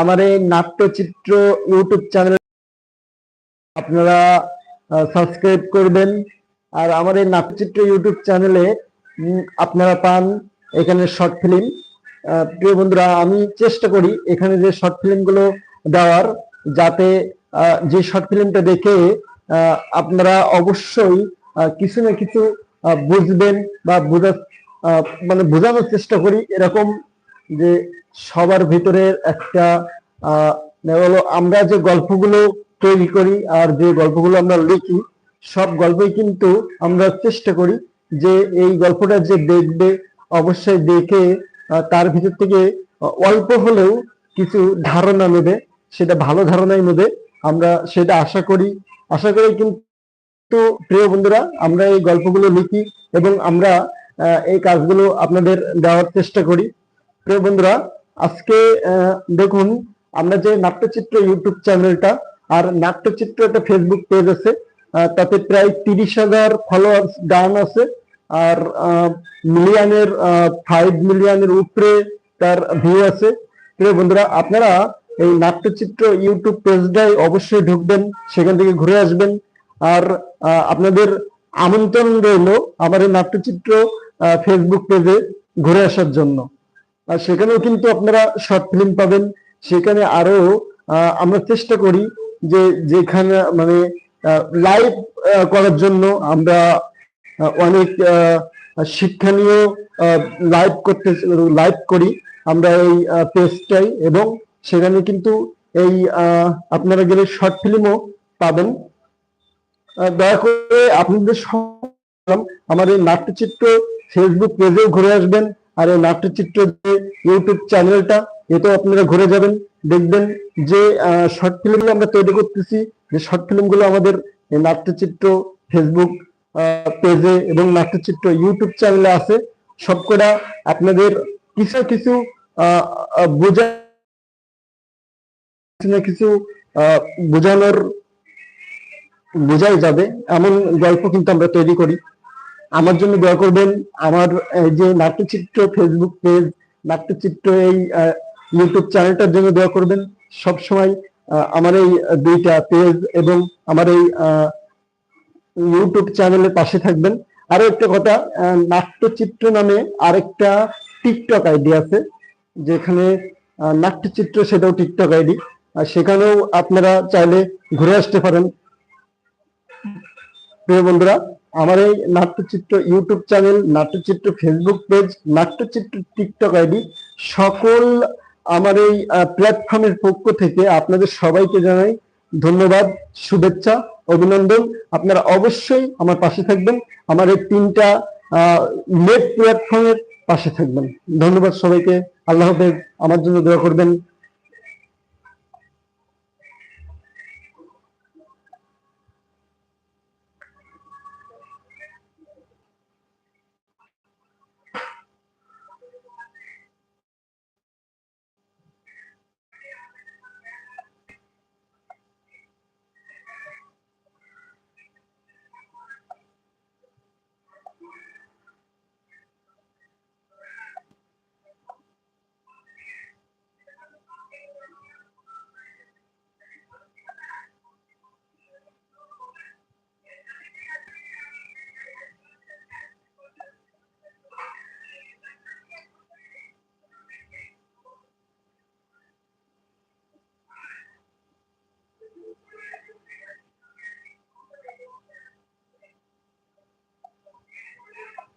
আমার এই Natyachitra YouTube channel আপনারা সাবস্ক্রাইব করবেন। আর আমার এই নাট্যচিত্র ইউটিউব চ্যানেলে আপনারা পান এখানে শর্ট ফিল্ম প্রিয় বন্ধুরা, আমি চেষ্টা করি এখানে যে শর্ট ফিল্মগুলো দেওয়ার, যাতে যে শর্ট ফিল্মটা দেখে আপনারা অবশ্যই কিছু না কিছু বুঝবেন বা বোঝা মানে বোঝানোর চেষ্টা করি এরকম যে সবার ভিতরে একটা আহ, হলো আমরা যে গল্পগুলো তৈরি করি আর যে গল্পগুলো আমরা লিখি সব গল্পই কিন্তু আমরা চেষ্টা করি যে এই গল্পটা যে দেখবে অবশ্যই দেখে তার ভিতর থেকে অল্প হলেও কিছু ধারণা নেবে সেটা ভালো ধারণাই নেবে আমরা সেটা আশা করি। আশা করি কিন্তু প্রিয় বন্ধুরা আমরা এই গল্পগুলো লিখি এবং আমরা এই কাজগুলো আপনাদের দেওয়ার চেষ্টা করি। প্রিয় বন্ধুরা, আজকে দেখুন, আমরা যে নাট্যচিত্র ইউটিউব চ্যানেলটা, আর নাট্যচিত্র একটা ফেসবুক পেজ আছে তাতে প্রায় তিরিশ হাজার ফলোয়ার্স ডান আছে, আর মিলিয়নের ফাইভ মিলিয়নের উপরে তার ভিউ আছে। প্রিয় বন্ধুরা, আপনারা এই নাট্যচিত্র ইউটিউব পেজটাই অবশ্যই ঢুকবেন, সেখান থেকে ঘুরে আসবেন। আর আপনাদের আমন্ত্রণ রইল আমার এই নাট্যচিত্র ফেসবুক পেজে ঘুরে আসার জন্য। আর সেখানেও কিন্তু আপনারা শর্ট ফিল্ম পাবেন। সেখানে আরও আমরা চেষ্টা করি যে যেখানে মানে লাইভ করার জন্য আমরা অনেক আহ, শিক্ষণীয় লাইভ করতে লাইভ করি। আমরা এই পেজটাই এবং সেখানে কিন্তু এই আপনারা গেলে শর্ট ফিল্মও পাবেন। দয়া করে আপনাদের আমার এই নাট্যচিত্র ফেসবুক পেজেও ঘুরে আসবেন। আর এই নাট্যচিত্র যে ইউটিউব চ্যানেলটা, এতেও আপনারা ঘুরে যাবেন, দেখবেন যে শর্ট ফিল্মগুলো আমরা তৈরি করতেছি, যে শর্ট ফিল্মগুলো আমাদের নাট্যচিত্র ফেসবুক পেজে এবং নাট্যচিত্র ইউটিউব চ্যানেলে আছে সবকটা আপনাদের কিছু কিছু কিছু বোঝানোর, বোঝাই যাবে। এমন গল্প কিন্তু আমরা তৈরি করি। আমার জন্য দোয়া করবেন। আমার যে নাট্যচিত্র ফেসবুক পেজ নাট্যচিত্র, এই ইউটিউব চ্যানেলটার জন্য দোয়া করবেন। সব সময় আমার এই দুইটা পেজ এবং আমার এই ইউটিউব চ্যানেলের পাশে থাকবেন। আরও একটা কথা নাট্যচিত্র নামে আরেকটা টিকটক আইডি আছে, যেখানে নাট্যচিত্র, সেটাও টিকটক আইডি আর সেখানেও আপনারা চাইলে ঘুরে আসতে পারেন। প্রিয় বন্ধুরা আমার এই Natyachitra YouTube channel, Natyachitra Facebook page, Natyachitra TikTok ID সকল আমার এই প্ল্যাটফর্মের পক্ষ থেকে আপনাদের সবাইকে জানাই ধন্যবাদ, শুভেচ্ছা, অভিনন্দন। আপনারা অবশ্যই আমার পাশে থাকবেন। আমার এই তিনটা নেট প্ল্যাটফর্মের পাশে থাকবেন। ধন্যবাদ সবাইকে। আল্লাহ হাফেজ। আমার জন্য দোয়া করবেন।